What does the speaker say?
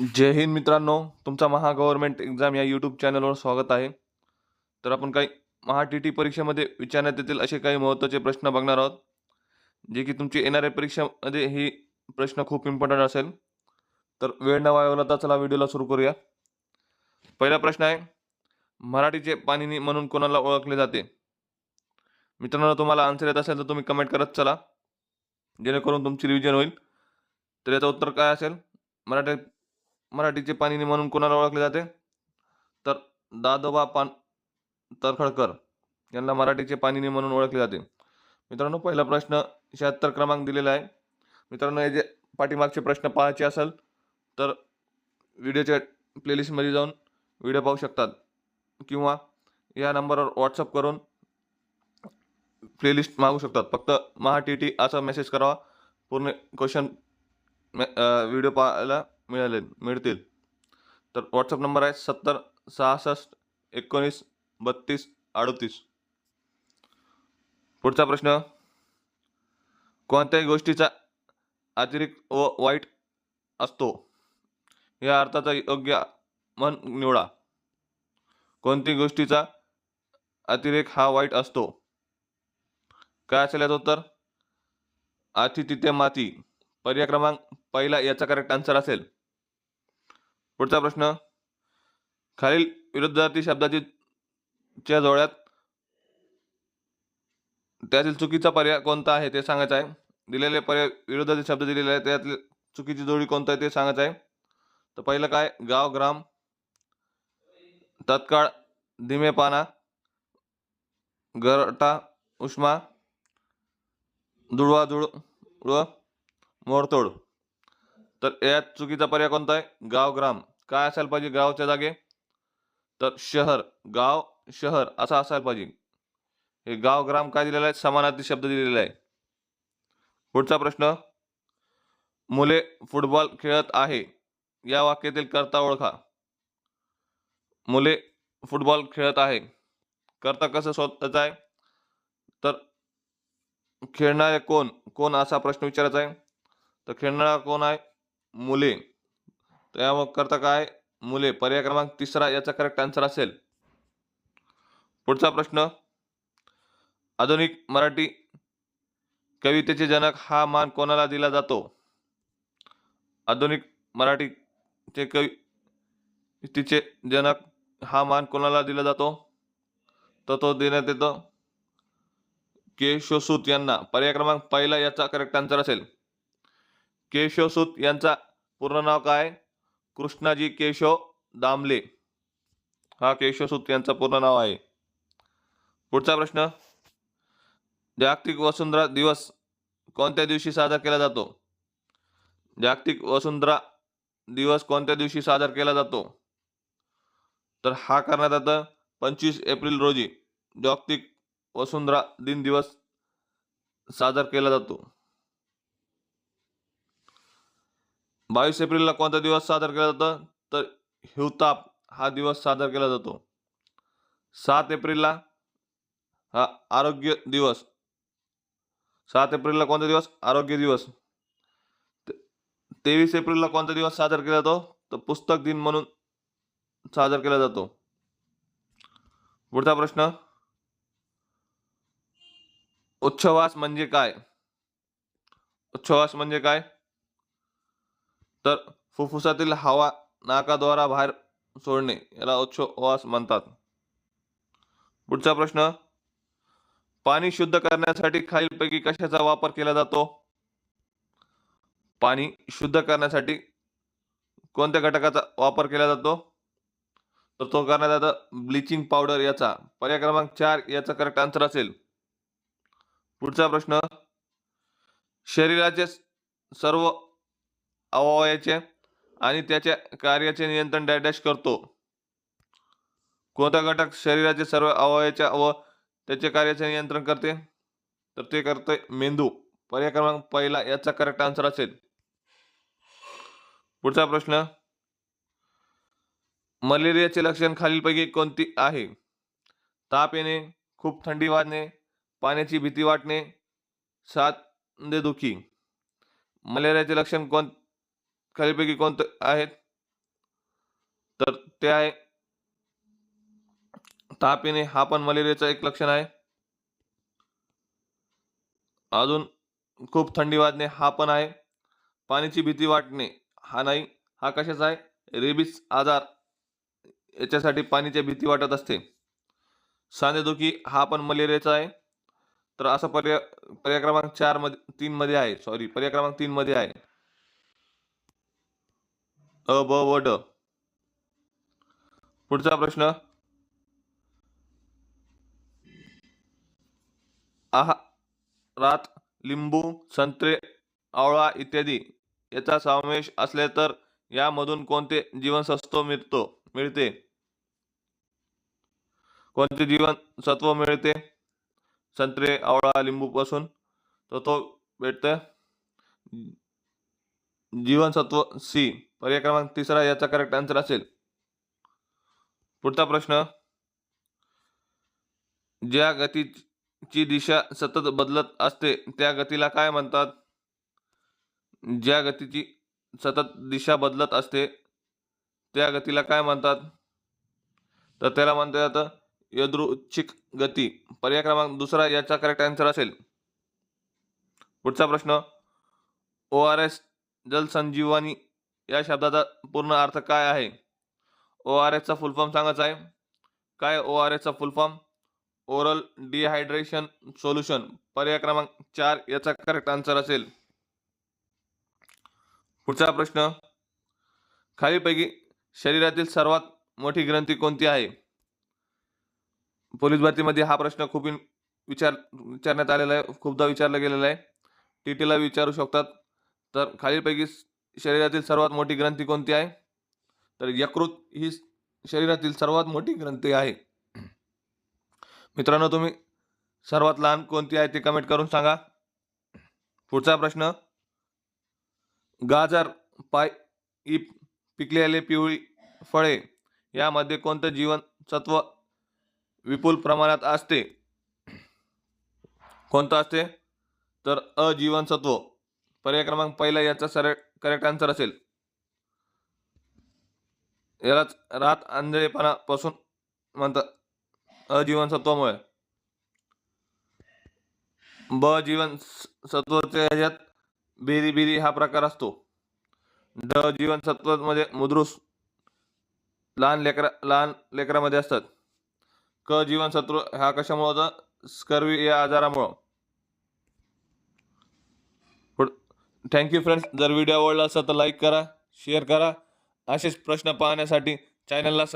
जय हिंद मित्रांनो तुमचा Maha government exam या यूट्यूब चॅनलवर स्वागत आहे. तर आपण काही महा टी टी परीक्षेमध्ये विचारण्यात येतील असे काही महत्त्वाचे प्रश्न बघणार आहोत. जे की तुमची येणाऱ्या परीक्षेमध्ये ही प्रश्न खूप इम्पॉर्टंट असेल. तर वेळ न तर चला व्हिडिओला सुरू करूया. पहिला प्रश्न आहे मराठीचे पाणिनी म्हणून कोणाला ओळखले जाते? मित्रांनो तुम्हाला आन्सर येत असेल तर तुम्ही कमेंट करत चला. जेणेकरून तुमची रिव्हिजन होईल. तर याचं उत्तर काय असेल? मराठी मराठीचे पाणिनी म्हणून कोणाला ओळखले जाते? तर दादोबा पान तरखडकर यांना मराठीचे पाणिनी म्हणून ओळखले जाते. मित्रांनो पहिला प्रश्न शहात्तर क्रमांक दिलेला आहे. मित्रांनो हे जे पाठीमागचे प्रश्न पाहायचे असेल तर व्हिडिओच्या प्लेलिस्टमध्ये जाऊन व्हिडिओ पाहू शकतात. किंवा या नंबरवर व्हॉट्सअप करून प्लेलिस्ट मागू शकतात. फक्त महा टी टी असा मेसेज करावा. पूर्ण क्वेश्चन व्हिडिओ पाहायला मिळाले मिळतील. तर व्हॉट्सअप नंबर आहे सत्तर सहासष्ट एकोणीस बत्तीस अडतीस. पुढचा प्रश्न. कोणत्याही गोष्टीचा अतिरिक्त व वाईट असतो या अर्थाचा योग्य मन निवडा. कोणती गोष्टीचा अतिरेक हा वाईट असतो? काय असेल याचं उत्तर? अति तिथे माती. पर्याय क्रमांक पहिला याचा करेक्ट आन्सर असेल. पुढचा प्रश्न. खालील विरुद्धार्थी शब्दाची च्या जोड्यात त्यातील चुकीचा पर्याय कोणता आहे ते सांगायचं आहे. दिलेले पर्याय विरोधाचे शब्द दिलेले आहे त्यातील चुकीची जोडी कोणता आहे ते सांगायचं आहे. तर पहिलं काय? गाव ग्राम. तत्काळ धीमे पाना गरटा उष्मा. जुळवा जुळ मोडतोड तर यात चुकीचा पर्याय कोणता आहे? गाव ग्राम. काय असायला पाहिजे गावच्या जागे? तर शहर गाव शहर असा असायला पाहिजे. हे गाव ग्राम काय दिलेला आहे? समानार्थी शब्द दिलेला आहे. पुढचा प्रश्न. मुले फुटबॉल खेळत आहे. या वाक्यातील करता ओळखा. मुले फुटबॉल खेळत आहे. करता कसं स्वतःचा आहे? तर खेळणारे कोण? कोण? असा प्रश्न विचारायचा आहे. तर खेळणारा कोण आहे? मुले. तर करता काय? मुले पर्याय क्रमांक तिसरा याचा करेक्ट आन्सर असेल. पुढचा प्रश्न. आधुनिक मराठी कवितेचे जनक हा मान कोणाला दिला जातो? आधुनिक मराठीचे कवि तिचे जनक हा मान कोणाला दिला जातो? तर तो देण्यात येतो केशवसूत यांना. पर्याय क्रमांक पहिला याचा करेक्ट आन्सर असेल. केशवसूत यांचा पूर्ण नाव काय? कृष्णाजी केशव दामले. हा केशवसूत यांचं पूर्ण नाव आहे. पुढचा प्रश्न. जागतिक वसुंधरा दिवस कोणत्या दिवशी साजरा केला जातो? जागतिक वसुंधरा दिवस कोणत्या दिवशी साजरा केला जातो? तर हा करण्यात येतं पंचवीस एप्रिल रोजी जागतिक वसुंधरा दिन दिवस साजरा केला जातो. बावीस एप्रिलला कोणता दिवस साजरा केला जातो? तर हिवताप हा दिवस साजरा केला जातो. सात एप्रिलला हा आरोग्य दिवस. सात एप्रिलला कोणता दिवस? आरोग्य दिवस. तेवीस एप्रिलला कोणता दिवस साजरा केला जातो? तर पुस्तक दिन म्हणून साजरा केला जातो. पुढचा प्रश्न. उच्छवास म्हणजे काय? उच्छवास म्हणजे काय? तर फुफ्फुसातील हवा नाकाद्वारा बाहेर सोडणे याला उच्छवास म्हणतात. पुढचा प्रश्न पाणी शुद्ध करण्यासाठी खालीलपैकी कशाचा वापर केला जातो? पाणी शुद्ध करण्यासाठी कोणत्या घटकाचा वापर केला जातो? तर तो करण्यात येतो ब्लिचिंग पावडर याचा. पर्याय क्रमांक चार याचा करेक्ट आन्सर असेल. पुढचा प्रश्न शरीराचे सर्व अवयवाचे आणि त्याच्या कार्याचे नियंत्रण डॅडॅश करतो. कोणता घटक शरीराचे सर्व अवयवाच्या व त्याचे कार्याचे नियंत्रण करते? तर ते करते मेंदू. पर्याय क्रमांक पहिला याचा करेक्ट आन्सर असेल. पुढचा प्रश्न. मलेरियाचे लक्षण खालीलपैकी कोणती आहे? ताप येणे खूप थंडी वाजणे पाण्याची भीती वाटणे सांधेदुखी मलेरियाचे लक्षण कोण खालीपैकी कोणते आहेत? तर ते आहे. ताप येणे हा पण मलेरियाचं एक लक्षण आहे. अजून खूप थंडी वाजणे हा पण आहे. पाण्याची भीती वाटणे हा नाही हा कशाचा आहे? रेबीज आजार. याच्यासाठी पाण्याची भीती वाटत असते. सांधेदुखी हा पण मलेरियाचा आहे. तर असं पर्याय पर्याय क्रमांक चारमध्ये आहे. सॉरी पर्याय क्रमांक तीनमध्ये आहे. अ ब व ड. पुढचा प्रश्न. आहारात लिंबू संत्रे आवळा इत्यादी याचा समावेश असले तर यामधून कोणते जीवनसत्व मिळतो मिळते? कोणते जीवनसत्व मिळते? संत्रे आवळा लिंबू पासून तर तो भेटतं जीवनसत्व सी. पर्याय क्रमांक तिसरा याचा करेक्ट आन्सर असेल. पुढचा प्रश्न. ज्या गतीची दिशा सतत बदलत असते त्या गतीला काय म्हणतात? ज्या गतीची सतत दिशा बदलत असते त्या गतीला काय म्हणतात? तर त्याला म्हणता जातं यदृच्छिक गती. पर्याय क्रमांक दुसरा याचा करेक्ट आन्सर असेल. पुढचा प्रश्न. ओ आर एस जलसंजीवनी या शब्दाचा पूर्ण अर्थ काय आहे? ओ आर एसचा फुल फॉर्म सांगायचा आहे. काय O R एसचा full form oral dehydration solution पर्याय क्रमांक चार याचा करेक्ट आन्सर असेल. पुढचा प्रश्न. खालीपैकी शरीरातील सर्वात मोठी ग्रंथी कोणती आहे? पोलीस भरतीमध्ये हा प्रश्न खूप विचार विचारण्यात आलेला आहे. खूपदा विचारला गेलेला आहे. टी टीला विचारू शकतात. तर खालीलपैकी शरीरातील सर्वात मोठी ग्रंथी कोणती आहे? तर यकृत ही शरीरातील सर्वात मोठी ग्रंथी आहे. मित्रांनो तुम्ही सर्वात लहान कोणती आहे ते कमेंट करून सांगा. पुढचा प्रश्न. गाजर पाय इप पिकलेले पिवळी फळे यामध्ये कोणतं जीवनसत्व विपुल प्रमाणात असते? कोणतं असते? तर अजीवनसत्व पर्याय क्रमांक पहिला याचा सरळ करेक्ट आन्सर असेल. यालाच रात आंधळेपणापासून म्हणतात. अजीवनसत्वामुळे. ब जीवन सत्वाच्या ह्याच्यात बेरी बेरी हा प्रकार असतो. ड जीवनसत्वामध्ये मुद्रुस लहान लेकरा लहान लेकरामध्ये असतात. क जीवनसत्व हा कशामुळे होतं? स्कर्वी या आजारामुळं. थँक्यू फ्रेंड्स जर व्हिडिओ आवडला असेल तर लाईक करा शेअर करा. असेच प्रश्न पाहण्यासाठी चॅनलला